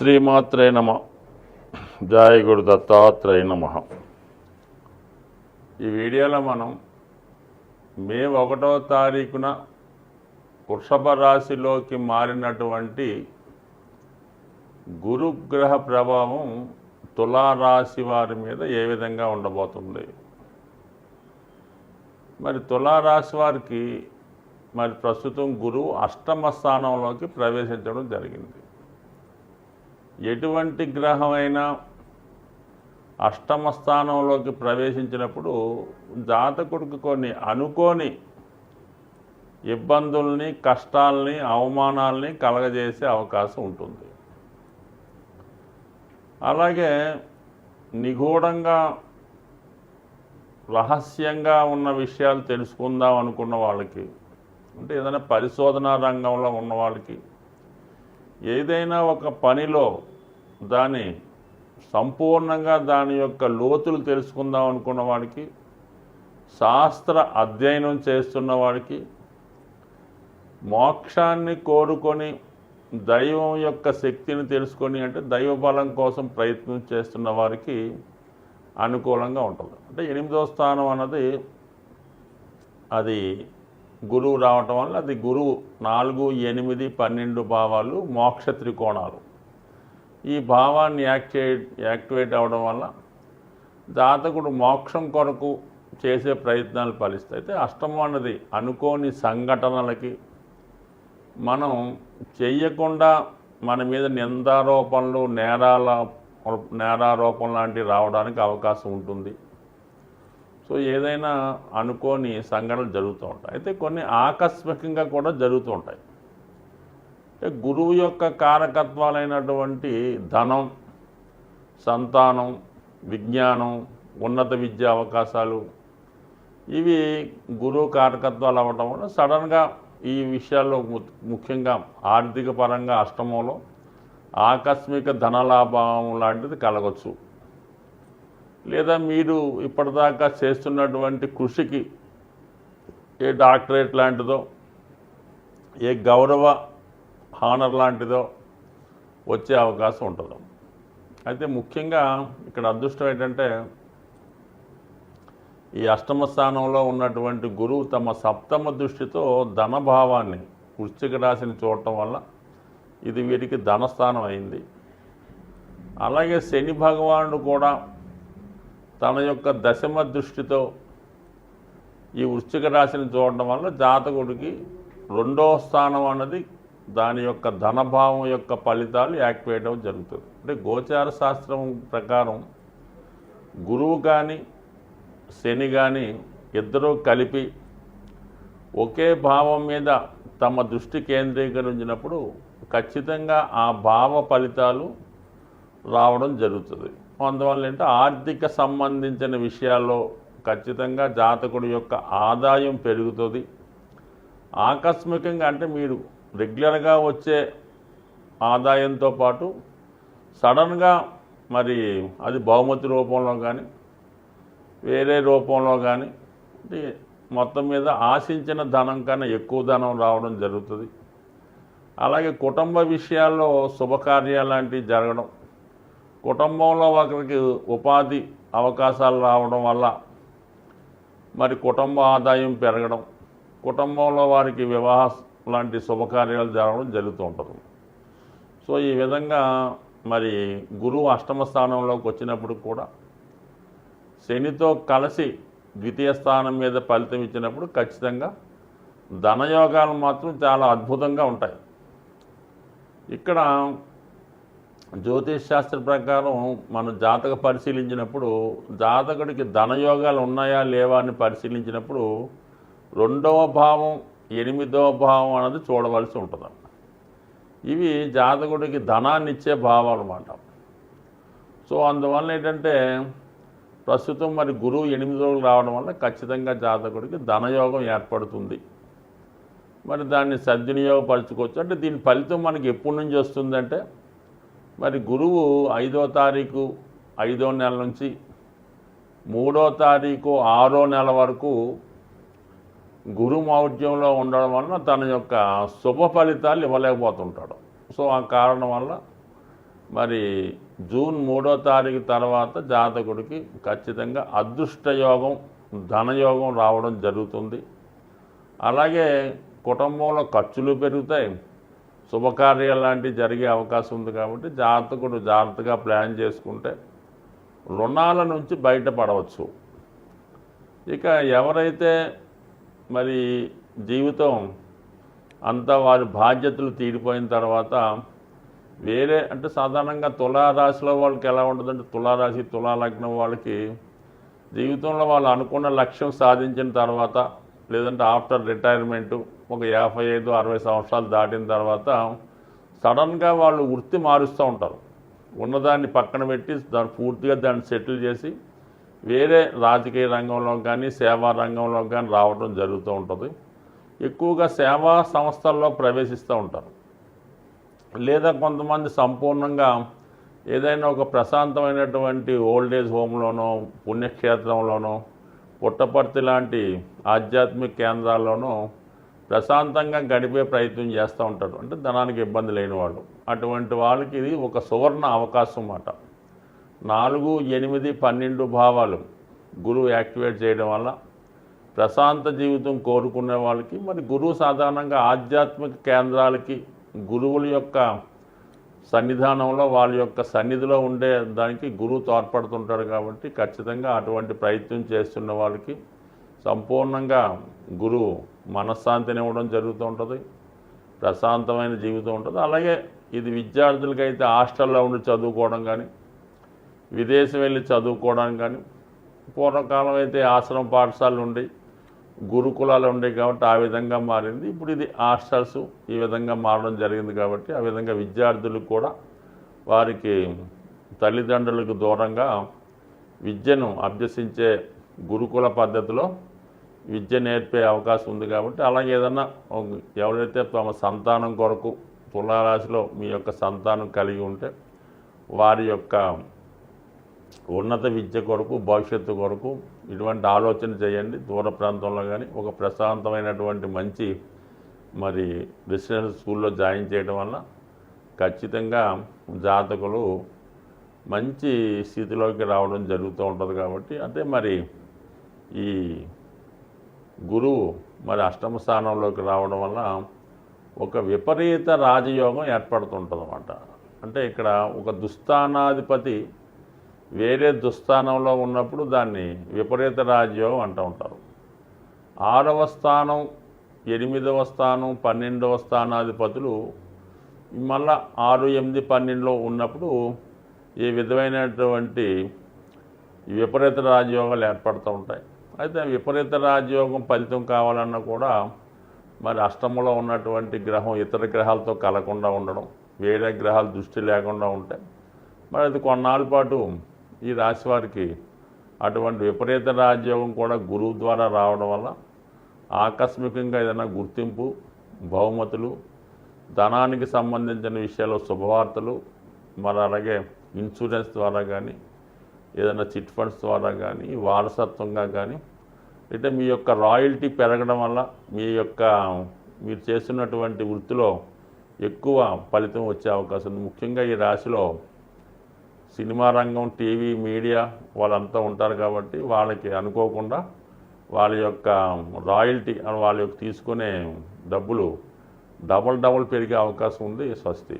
శ్రీమాత్రే నమ. జయ దత్తాత్రేయ నమ. ఈ వీడియోలో మనం మే ఒకటో తారీఖున వృషభ రాశిలోకి మారినటువంటి గురుగ్రహ ప్రభావం తులారాశి వారి మీద ఏ విధంగా ఉండబోతుంది? మరి తులారాశి వారికి మరి ప్రస్తుతం గురువు అష్టమ స్థానంలోకి ప్రవేశించడం జరిగింది. ఎటువంటి గ్రహమైనా అష్టమ స్థానంలోకి ప్రవేశించినప్పుడు జాతకుడికి కొన్ని అనుకోని ఇబ్బందుల్ని కష్టాల్ని అవమానాల్ని కలగజేసే అవకాశం ఉంటుంది. అలాగే నిగూఢంగా రహస్యంగా ఉన్న విషయాలు తెలుసుకుందాం అనుకున్న వాళ్ళకి అంటే ఏదైనా పరిశోధనా రంగంలో ఉన్న వాళ్ళకి ఏదైనా ఒక పనిలో దాని సంపూర్ణంగా దాని యొక్క లోతులు తెలుసుకుందాం అనుకున్న వాడికి శాస్త్ర అధ్యయనం చేస్తున్న వాడికి మోక్షాన్ని కోరుకొని దైవం యొక్క శక్తిని తెలుసుకొని అంటే దైవ బలం కోసం ప్రయత్నం చేస్తున్న వారికి అనుకూలంగా ఉంటుంది. అంటే ఎనిమిదో స్థానం అన్నది అది గురువు రావటం వల్ల అది గురువు నాలుగు ఎనిమిది పన్నెండు భావాలు మోక్ష త్రికోణాలు. ఈ భావాన్ని యాక్టివేట్ యాక్టివేట్ అవ్వడం వల్ల జాతకుడు మోక్షం కొరకు చేసే ప్రయత్నాలు ఫలిస్తాయి. అయితే అష్టమం అన్నది అనుకోని సంఘటనలకి మనం చెయ్యకుండా మన మీద నిందారోపణలు నేరాల నేరారోపణ లాంటివి రావడానికి అవకాశం ఉంటుంది. సో ఏదైనా అనుకోని సంఘటనలు జరుగుతూ ఉంటాయి. అయితే కొన్ని ఆకస్మికంగా కూడా జరుగుతూ ఉంటాయి. గురువు యొక్క కారకత్వాలైనటువంటి ధనం సంతానం విజ్ఞానం ఉన్నత విద్యా అవకాశాలు ఇవి గురువు కారకత్వాలు అవ్వటం వల్ల సడన్గా ఈ విషయాల్లో ము- ముఖ్యంగా ఆర్థిక పరంగా అష్టమంలో ఆకస్మిక ధనలాభం లాంటిది కలగచ్చు. లేదా మీరు ఇప్పటిదాకా చేస్తున్నటువంటి కృషికి ఏ డాక్టరేట్ లాంటిదో ఏ గౌరవ హానర్ లాంటిదో వచ్చే అవకాశం ఉంటుంది. అయితే ముఖ్యంగా ఇక్కడ అదృష్టం ఏంటంటే ఈ అష్టమ స్థానంలో ఉన్నటువంటి గురువు తమ సప్తమ దృష్టితో ధనభావాన్ని వృశ్చిక రాశిని చూడటం వల్ల ఇది వీరికి ధనస్థానం అయింది. అలాగే శని భగవానుడు కూడా తన యొక్క దశమ దృష్టితో ఈ వృశ్చిక రాశిని చూడడం వల్ల జాతకుడికి రెండో స్థానం అన్నది దాని యొక్క ధనభావం యొక్క ఫలితాలు యాక్టివేట్ అవ్వడం జరుగుతుంది. అంటే గోచార శాస్త్రం ప్రకారం గురువు కానీ శని కానీ ఇద్దరూ కలిపి ఒకే భావం మీద తమ దృష్టి కేంద్రీకరించినప్పుడు ఖచ్చితంగా ఆ భావ ఫలితాలు రావడం జరుగుతుంది. అందువల్ల ఏంటంటే ఆర్థిక సంబంధించిన విషయాల్లో ఖచ్చితంగా జాతకుడి యొక్క ఆదాయం పెరుగుతుంది. ఆకస్మికంగా అంటే మీరు రెగ్యులర్గా వచ్చే ఆదాయంతో పాటు సడన్గా మరి అది బహుమతి రూపంలో కానీ వేరే రూపంలో కానీ అంటే మొత్తం మీద ఆశించిన ధనం కన్నా ఎక్కువ ధనం రావడం జరుగుతుంది. అలాగే కుటుంబ విషయాల్లో శుభకార్యాలు లాంటివి జరగడం కుటుంబంలో ఒకరికి ఉపాధి అవకాశాలు రావడం వల్ల మరి కుటుంబ ఆదాయం పెరగడం కుటుంబంలో వారికి వివాహ లాంటి శుభకార్యాలు జరగడం జరుగుతూ ఉంటుంది. సో ఈ విధంగా మరి గురువు అష్టమ స్థానంలోకి వచ్చినప్పుడు కూడా శనితో కలిసి ద్వితీయ స్థానం మీద ఫలితం ఇచ్చినప్పుడు ఖచ్చితంగా ధనయోగాలు మాత్రం చాలా అద్భుతంగా ఉంటాయి. ఇక్కడ జ్యోతిష్ శాస్త్ర ప్రకారం మనం జాతక పరిశీలించినప్పుడు జాతకుడికి ధనయోగాలు ఉన్నాయా లేవా అని పరిశీలించినప్పుడు రెండవ భావం ఎనిమిదవ భావం అనేది చూడవలసి ఉంటుంది ఇవి జాతకుడికి ధనాన్ని ఇచ్చే భావాలు అన్నమాట. సో అందువల్ల ఏంటంటే ప్రస్తుతం మరి గురువు ఎనిమిది రోజులు రావడం వల్ల ఖచ్చితంగా జాతకుడికి ధనయోగం ఏర్పడుతుంది. మరి దాన్ని సద్వినియోగపరచుకోవచ్చు. అంటే దీని ఫలితం మనకి ఎప్పటి నుంచి వస్తుందంటే మరి గురువు ఐదో తారీఖు ఐదో నెల నుంచి మూడో తారీఖు ఆరో నెల వరకు గురు ఉండడం వలన తన యొక్క శుభ ఫలితాలు ఇవ్వలేకపోతుంటాడు. సో ఆ కారణం వల్ల మరి జూన్ మూడో తారీఖు తర్వాత జాతకుడికి ఖచ్చితంగా అదృష్టయోగం ధనయోగం రావడం జరుగుతుంది. అలాగే కుటుంబంలో ఖర్చులు పెరుగుతాయి. శుభకార్యాలు లాంటివి జరిగే అవకాశం ఉంది కాబట్టి జాతకుడు జాగ్రత్తగా ప్లాన్ చేసుకుంటే రుణాల నుంచి బయటపడవచ్చు. ఇక ఎవరైతే మరి జీవితం అంతా వారి బాధ్యతలు తీరిపోయిన తర్వాత వేరే అంటే సాధారణంగా తులారాశిలో వాళ్ళకి ఎలా ఉంటుందంటే తులారాశి తులాలగ్నం వాళ్ళకి జీవితంలో వాళ్ళు అనుకున్న లక్ష్యం సాధించిన తర్వాత లేదంటే ఆఫ్టర్ రిటైర్మెంటు ఒక యాభై ఐదు అరవై సంవత్సరాలు దాటిన తర్వాత సడన్గా వాళ్ళు వృత్తి మారుస్తూ ఉంటారు. ఉన్నదాన్ని పక్కన పెట్టి దాన్ని పూర్తిగా దాన్ని సెటిల్ చేసి వేరే రాజకీయ రంగంలో కానీ సేవా రంగంలో కానీ రావడం జరుగుతూ ఉంటుంది. ఎక్కువగా సేవా సంస్థల్లో ప్రవేశిస్తూ ఉంటారు. లేదా కొంతమంది సంపూర్ణంగా ఏదైనా ఒక ప్రశాంతమైనటువంటి ఓల్డ్ ఏజ్ హోమ్లోనో పుణ్యక్షేత్రంలోనో పుట్టపర్తి లాంటి ఆధ్యాత్మిక కేంద్రాల్లోనూ ప్రశాంతంగా గడిపే ప్రయత్నం చేస్తూ ఉంటారు. అంటే ధనానికి ఇబ్బంది లేని వాళ్ళు. అటువంటి వాళ్ళకి ఇది ఒక సువర్ణ అవకాశం అన్నమాట. నాలుగు ఎనిమిది పన్నెండు భావాలు గురువు యాక్టివేట్ చేయడం వల్ల ప్రశాంత జీవితం కోరుకునే వాళ్ళకి మరి గురువు సాధారణంగా ఆధ్యాత్మిక కేంద్రాలకి గురువుల యొక్క సన్నిధానంలో వాళ్ళ యొక్క సన్నిధిలో ఉండే దానికి గురువు తోడ్పడుతుంటాడు కాబట్టి ఖచ్చితంగా అటువంటి ప్రయత్నం చేస్తున్న వాళ్ళకి సంపూర్ణంగా గురువు మనశ్శాంతిని ఇవ్వడం జరుగుతూ ఉంటుంది ప్రశాంతమైన జీవితం ఉంటుంది. అలాగే ఇది విద్యార్థులకైతే హాస్టల్లో ఉండి చదువుకోవడం కానీ విదేశం వెళ్ళి చదువుకోవడానికి కానీ పూర్వకాలం అయితే ఆశ్రమ పాఠశాలలు ఉండి గురుకులాలు ఉండేవి కాబట్టి ఆ విధంగా మారింది. ఇప్పుడు ఇది హాస్టల్స్ ఈ విధంగా మారడం జరిగింది కాబట్టి ఆ విధంగా విద్యార్థులు కూడా వారికి తల్లిదండ్రులకు దూరంగా విద్యను అభ్యసించే గురుకుల పద్ధతిలో విద్య నేర్పే అవకాశం ఉంది కాబట్టి అలాగే ఏదన్నా ఎవరైతే తమ సంతానం కొరకు తులారాశిలో మీ యొక్క సంతానం కలిగి ఉంటే వారి యొక్క ఉన్నత విద్య కొరకు భవిష్యత్తు కొరకు ఇటువంటి ఆలోచన చేయండి. దూర ప్రాంతంలో కానీ ఒక ప్రశాంతమైనటువంటి మంచి మరి రెసిడెన్షియల్ స్కూల్లో జాయిన్ చేయడం వల్ల ఖచ్చితంగా జాతకులు మంచి స్థితిలోకి రావడం జరుగుతూ ఉంటుంది కాబట్టి అంటే మరి ఈ గురువు మరి అష్టమ స్థానంలోకి రావడం వల్ల ఒక విపరీత రాజయోగం ఏర్పడుతుంటుంది అన్నమాట అంటే ఇక్కడ ఒక దుస్థానాధిపతి వేరే దుస్థానంలో ఉన్నప్పుడు దాన్ని విపరీత రాజ్యోగం అంటూ ఉంటారు. ఆరవ స్థానం ఎనిమిదవ స్థానం పన్నెండవ స్థానాధిపతులు మళ్ళా ఆరు ఎనిమిది పన్నెండులో ఉన్నప్పుడు ఈ విధమైనటువంటి విపరీత రాజయోగాలు ఏర్పడుతూ ఉంటాయి. అయితే విపరీత రాజయోగం ఫలితం కావాలన్నా కూడా మరి అష్టములో ఉన్నటువంటి గ్రహం ఇతర గ్రహాలతో కలకుండా ఉండడం వేరే గ్రహాలు దృష్టి లేకుండా ఉంటాయి మరి అది కొన్నాళ్ళ పాటు ఈ రాశి వారికి అటువంటి విపరీత రాజ్యోగం కూడా గురువు ద్వారా రావడం వల్ల ఆకస్మికంగా ఏదైనా గుర్తింపు బహుమతులు ధనానికి సంబంధించిన విషయాల్లో శుభవార్తలు మరి అలాగే ఇన్సూరెన్స్ ద్వారా కానీ ఏదైనా చిట్ ఫండ్స్ ద్వారా కానీ వారసత్వంగా కానీ అంటే మీ యొక్క రాయల్టీ పెరగడం వల్ల మీ యొక్క మీరు చేస్తున్నటువంటి వృత్తిలో ఎక్కువ ఫలితం వచ్చే అవకాశం ఉంది. ముఖ్యంగా ఈ రాశిలో సినిమా రంగం టీవీ మీడియా వాళ్ళంతా ఉంటారు కాబట్టి వాళ్ళకి అనుకోకుండా వాళ్ళ యొక్క రాయల్టీ వాళ్ళ యొక్క తీసుకునే డబ్బులు డబల్ డబల్ పెరిగే అవకాశం ఉంది స్వస్తి.